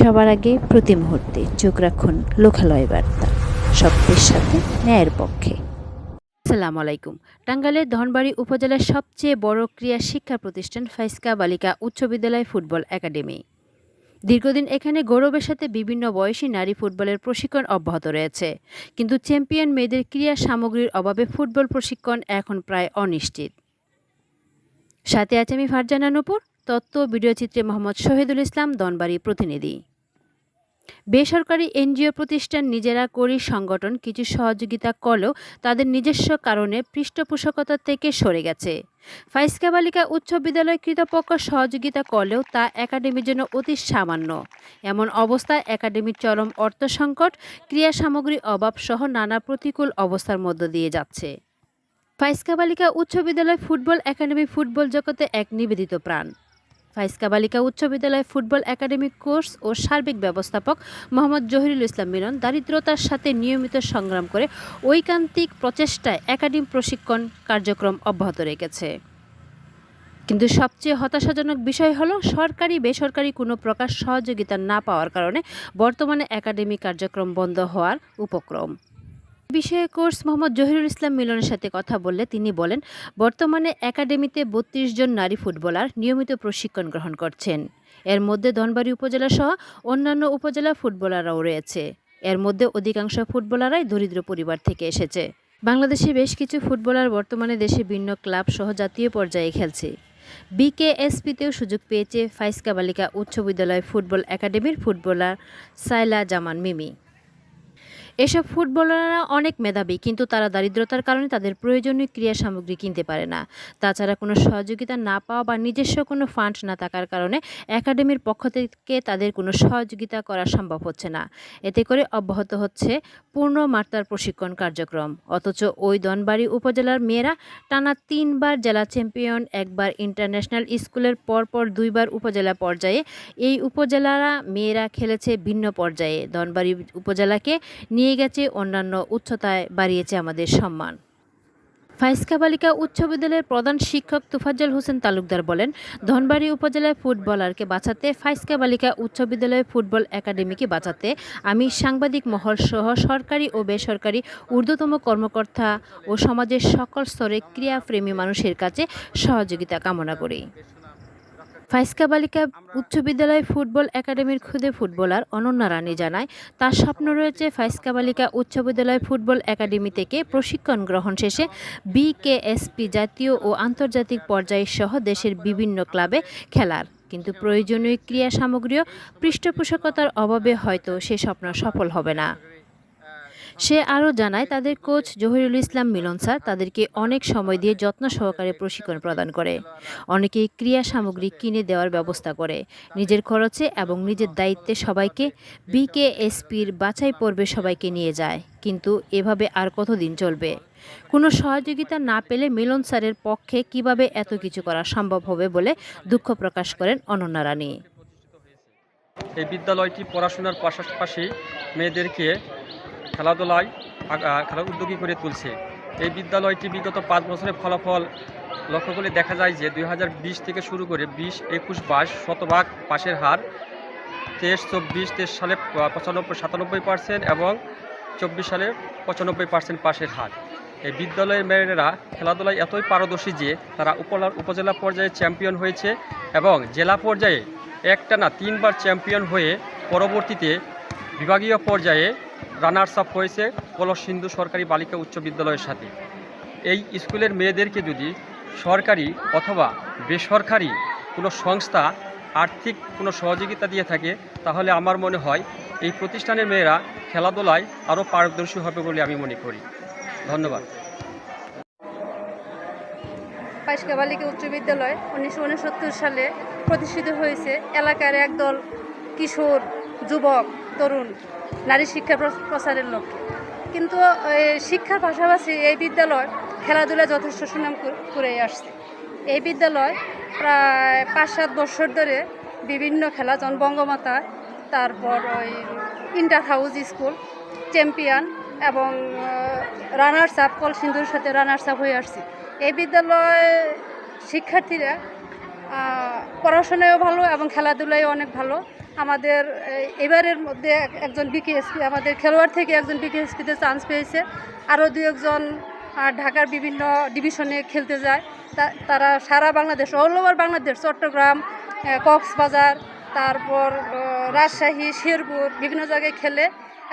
সবার আগে প্রতি মুহূর্তে চোখ রাখুন লোকালয় বার্তা। সত্যের সাথে ন্যায়ের পক্ষে। আসসালামু আলাইকুম। টাঙ্গাইলের ধনবাড়ি উপজেলার সবচেয়ে বড় ক্রীড়া শিক্ষা প্রতিষ্ঠান ফাইসকা বালিকা উচ্চ বিদ্যালয় ফুটবল একাডেমি। দীর্ঘদিন এখানে গৌরবের সাথে বিভিন্ন বয়সী নারী ফুটবলের প্রশিক্ষণ অব্যাহত রয়েছে। কিন্তু চ্যাম্পিয়ন মেয়েদের ক্রীড়া সামগ্রীর অভাবে ফুটবল প্রশিক্ষণ এখন প্রায় অনিশ্চিত। সাথে আছে আমি ফারজানা নুপুর, তত্ত্ব ভিডিওচিত্রে মোহাম্মদ শহীদুল ইসলাম দনবাড়ি প্রতিনিধি। বেসরকারি এনজিও প্রতিষ্ঠান নিজেরা করি সংগঠন কিছু সহযোগিতা করলেও তাদের নিজস্ব কারণে পৃষ্ঠপোষকতা থেকে সরে গেছে। ফাইসকা বালিকা উচ্চ বিদ্যালয় কৃতপক্ষ সহযোগিতা করলেও তা একাডেমির জন্য অতি সামান্য। এমন অবস্থায় একাডেমির চরম অর্থ সংকট, ক্রিয়া সামগ্রী অভাব সহ নানা প্রতিকূল অবস্থার মধ্য দিয়ে যাচ্ছে। ফাইসকা বালিকা উচ্চ বিদ্যালয় ফুটবল একাডেমি ফুটবল জগতে এক নিবেদিত প্রাণ। ফাইসকা বালিকা উচ্চ বিদ্যালয় ফুটবল একাডেমিক কোর্স ও সার্বিক ব্যবস্থাপক মোহাম্মদ জহিরুল ইসলাম মিলন দারিদ্রতার সাথে নিয়মিত সংগ্রাম করে ঐকান্তিক প্রচেষ্টায় একাডেমি প্রশিক্ষণ কার্যক্রম অব্যাহত রেখেছে। কিন্তু সবচেয়ে হতাশাজনক বিষয় হলো, সরকারি বেসরকারি কোনো প্রকার সহযোগিতা না পাওয়ার কারণে বর্তমানে একাডেমি কার্যক্রম বন্ধ হওয়ার উপক্রম। বিষয়ে কোর্স মোহাম্মদ জহিরুল ইসলাম মিলনের সাথে কথা বললে তিনি বলেন, বর্তমানে একাডেমিতে বত্রিশ জন নারী ফুটবলার নিয়মিত প্রশিক্ষণ গ্রহণ করছেন। এর মধ্যে ধনবাড়ি উপজেলা সহ অন্যান্য উপজেলা ফুটবলাররাও রয়েছে। এর মধ্যে অধিকাংশ ফুটবলাররাই দরিদ্র পরিবার থেকে এসেছে। বাংলাদেশে বেশ কিছু ফুটবলার বর্তমানে দেশে ভিন্ন ক্লাব সহ জাতীয় পর্যায়ে খেলছে। বিকেএসপিতেও সুযোগ পেয়েছে ফাইসকা বালিকা উচ্চ বিদ্যালয় ফুটবল একাডেমির ফুটবলার সাইলা জামান মিমি। এসব ফুটবলাররা অনেক মেধাবী, কিন্তু তারা দারিদ্রতার কারণে তাদের প্রয়োজনীয় ক্রিয়া সামগ্রী কিনতে পারে না। তাছাড়া কোনো সহযোগিতা না পাওয়া বা নিজস্ব কোনো ফান্ড না থাকার কারণে একাডেমির পক্ষ থেকে তাদের কোনো সহযোগিতা করা সম্ভব হচ্ছে না। এতে করে অব্যাহত হচ্ছে পূর্ণ মাত্রার প্রশিক্ষণ কার্যক্রম। অথচ ওই দনবাড়ি উপজেলার মেয়েরা টানা তিনবার জেলা চ্যাম্পিয়ন, একবার ইন্টারন্যাশনাল স্কুলের পরপর দুইবার উপজেলা পর্যায়ে। এই উপজেলারা মেয়েরা খেলেছে ভিন্ন পর্যায়ে। দনবাড়ি উপজেলাকে নিয়ে গেছে, অন্যান্য উচ্চতায় বাড়িয়েছে আমাদের সম্মান। ফাইসকা বালিকা উচ্চ বিদ্যালয়ের প্রধান শিক্ষক তুফাজ্জল হোসেন তালুকদার বলেন, ধনবাড়ি উপজেলায় ফুটবলারকে বাঁচাতে ফাইসকা বালিকা উচ্চ বিদ্যালয় ফুটবল একাডেমিকে বাঁচাতে আমি সাংবাদিক মহল সহ সরকারি ও বেসরকারি ঊর্ধ্বতম কর্মকর্তা ও সমাজের সকল স্তরে ক্রিয়াপ্রেমী মানুষের কাছে সহযোগিতা কামনা করি। ফাইসকা বালিকা উচ্চ বিদ্যালয় ফুটবল একাডেমির খুদে ফুটবলার অনন্যা রানী জানায় তার স্বপ্ন রয়েছে ফাইসকা বালিকা উচ্চ বিদ্যালয় ফুটবল একাডেমি থেকে প্রশিক্ষণ গ্রহণ শেষে বিকেএসপি জাতীয় ও আন্তর্জাতিক পর্যায়ে সহ দেশের বিভিন্ন ক্লাবে খেলার। কিন্তু প্রয়োজনীয় ক্রিয়া সামগ্রীও পৃষ্ঠপোষকতার অভাবে হয়তো সে স্বপ্ন সফল হবে না। সে আরও জানায়, তাদের কোচ জহিরুল ইসলাম মিলন স্যার তাদেরকে অনেক সময় দিয়ে যত্ন সহকারে প্রশিক্ষণ প্রদান করে। অনেকেই ক্রিয়া সামগ্রী কিনে দেওয়ার ব্যবস্থা করে। নিজের খরচে এবং নিজের দায়িত্বে সবাইকে বিকেএসপির বাছাই পর্বে সবাইকে নিয়ে যায়। কিন্তু এভাবে আর কতদিন চলবে? কোনো সহযোগিতা না পেলে মিলন স্যারের পক্ষে কীভাবে এত কিছু করা সম্ভব হবে বলে দুঃখ প্রকাশ করেন অনন্যা রানী। এই বিদ্যালয়টি পড়াশোনার পাশাপাশি মেয়েদেরকে খেলাধুলায় খেলার উদ্যোগী করে তুলছে। এই বিদ্যালয়টি বিগত পাঁচ বছরের ফলাফল লক্ষ্য করলে দেখা যায় যে দু হাজার বিশ থেকে শুরু করে বিশ, একুশ, বাইশ শতভাগ পাশের হার। তেইশ, চব্বিশ, তেইশ সালে পঁচানব্বই, সাতানব্বই পার্সেন্ট এবং চব্বিশ সালে পঁচানব্বই পার্সেন্ট পাশের হার। এই বিদ্যালয়ের মেয়েরা খেলাধুলায় এতই পারদর্শী যে তারা উপজেলা পর্যায়ে চ্যাম্পিয়ন হয়েছে এবং জেলা পর্যায়ে একটানা তিনবার চ্যাম্পিয়ন হয়ে পরবর্তীতে বিভাগীয় পর্যায়ে রানার্স আপ হয়েছে কলসিন্ধু সরকারি বালিকা উচ্চ বিদ্যালয়ের সাথে। এই স্কুলের মেয়েদেরকে যদি সরকারি অথবা বেসরকারি কোনো সংস্থা আর্থিক কোনো সহযোগিতা দিয়ে থাকে, তাহলে আমার মনে হয় এই প্রতিষ্ঠানের মেয়েরা খেলাধুলায় আরও পারদর্শী হবে বলে আমি মনে করি। ধন্যবাদ। পাইসকা বালিকা উচ্চ বিদ্যালয় উনিশশো উনসত্তর সালে প্রতিষ্ঠিত হয়েছে। এলাকার একদল কিশোর যুবক তরুণ, নারী শিক্ষা প্র- প্রসারের লক্ষ্যে কিন্তু শিক্ষার পাশাপাশি এই বিদ্যালয় খেলাধুলা যথেষ্ট সুনাম করে আসছে। এই বিদ্যালয় প্রায় পাঁচ সাত বছর ধরে বিভিন্ন খেলা, যেমন বঙ্গমাতা, তারপর ওই ইন্টার হাউস স্কুল, চ্যাম্পিয়ন এবং রানার্স আপ কলসিন্ধুর সাথে রানার্স আপ হয়ে আসছে। এই বিদ্যালয় শিক্ষার্থীরা পড়াশোনায়ও ভালো এবং খেলাধুলায় অনেক ভালো। আমাদের এবারের মধ্যে একজন বিকেএসপি আমাদের খেলোয়াড় থেকে একজন বিকেএসপিতে চান্স পেয়েছে। আরও দু একজন ঢাকার বিভিন্ন ডিভিশনে খেলতে যায়। তারা সারা বাংলাদেশ অল ওভার বাংলাদেশ, চট্টগ্রাম কক্সবাজার, তারপর রাজশাহী, শেরপুর বিভিন্ন জায়গায় খেলে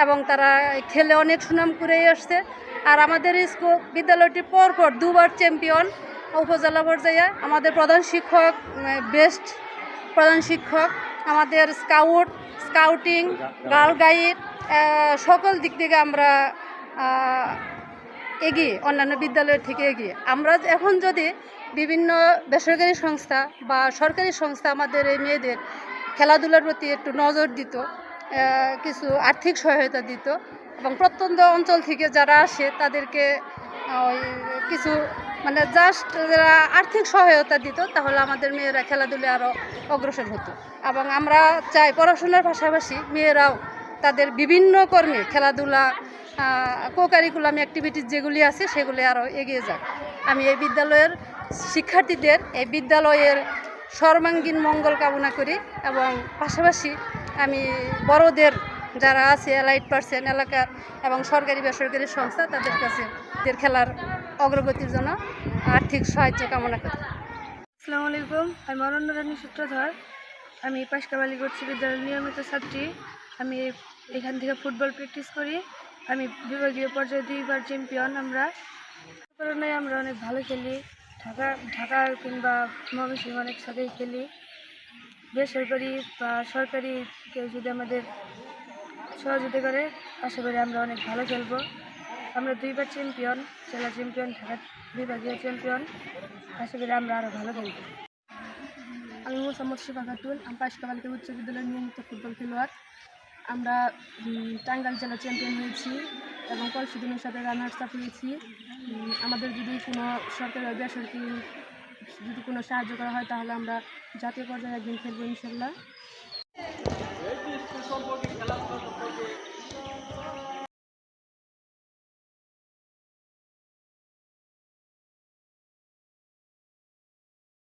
এবং তারা খেলে অনেক সুনাম করে আসছে। আর আমাদের স্কুল বিদ্যালয়টি পরপর দুবার চ্যাম্পিয়ন উপজেলা পর্যায়ে। আমাদের প্রধান শিক্ষক বেস্ট প্রধান শিক্ষক আমাদের স্কাউট, স্কাউটিং গার্ল গাইড সকল দিক থেকে আমরা এগিয়ে, অন্যান্য বিদ্যালয়ের থেকে এগিয়ে। আমরা এখন যদি বিভিন্ন বেসরকারি সংস্থা বা সরকারি সংস্থা আমাদের এই মেয়েদের খেলাধুলার প্রতি একটু নজর দিত কিছু আর্থিক সহায়তা দিত এবং প্রত্যন্ত অঞ্চল থেকে যারা আসে তাদেরকে ওই কিছু মানে জাস্ট যারা আর্থিক সহায়তা দিত, তাহলে আমাদের মেয়েরা খেলাধুলায় আরও অগ্রসর হতো। এবং আমরা চাই পড়াশোনার পাশাপাশি মেয়েরাও তাদের বিভিন্ন কর্মে খেলাধুলা কো কারিকুলাম অ্যাক্টিভিটিস যেগুলি আছে সেগুলি আরও এগিয়ে যাক। আমি এই বিদ্যালয়ের শিক্ষার্থীদের এই বিদ্যালয়ের সর্বাঙ্গীন মঙ্গল কামনা করি এবং পাশাপাশি আমি বড়দের যারা আছে এলাইট পার্সেন এলাকার এবং সরকারি, বেসরকারি সংস্থা, তাদের কাছে খেলার অগ্রগতির জন্য আর্থিক সাহায্য কামনা করি। আসসালামু আলাইকুম, আমি অরণ্য রানী সূত্রধর। আমি পাশকাবালি করছি বিদ্যালয়ের নিয়মিত ছাত্রী। আমি এখান থেকে ফুটবল প্র্যাকটিস করি। আমি বিভাগীয় পর্যায়ে দুইবার চ্যাম্পিয়ন আমরা। কারণে আমরা অনেক ভালো খেলি। ঢাকা ঢাকা কিংবা ময়মনসিংহ অনেক সাথেই খেলি। বেসরকারি বা সরকারি কেউ যদি আমাদের সহযোগিতা করে, আশা করি আমরা অনেক ভালো খেলব। আমরা দুইবার চ্যাম্পিয়ন জেলা চ্যাম্পিয়ন ঢাকা বিভাগীয় চ্যাম্পিয়ন আশা করি আমরা আরও ভালো খেলব। আমি মোসাম্মদ শিফা খাতুন, আমি পাশকাবালিকা উচ্চ বিদ্যালয়ের নিয়মিত ফুটবল খেলোয়াড়। আমরা টাঙ্গাইল জেলা চ্যাম্পিয়ন হয়েছি এবং কলসিদিনের সাথে রানার্স আপ হয়েছি। আমাদের যদি কোনো সরকারি বা বেসরকারি যদি কোনো সাহায্য করা হয়, তাহলে আমরা জাতীয় পর্যায়ে একদিন খেলব ইনশাল্লাহ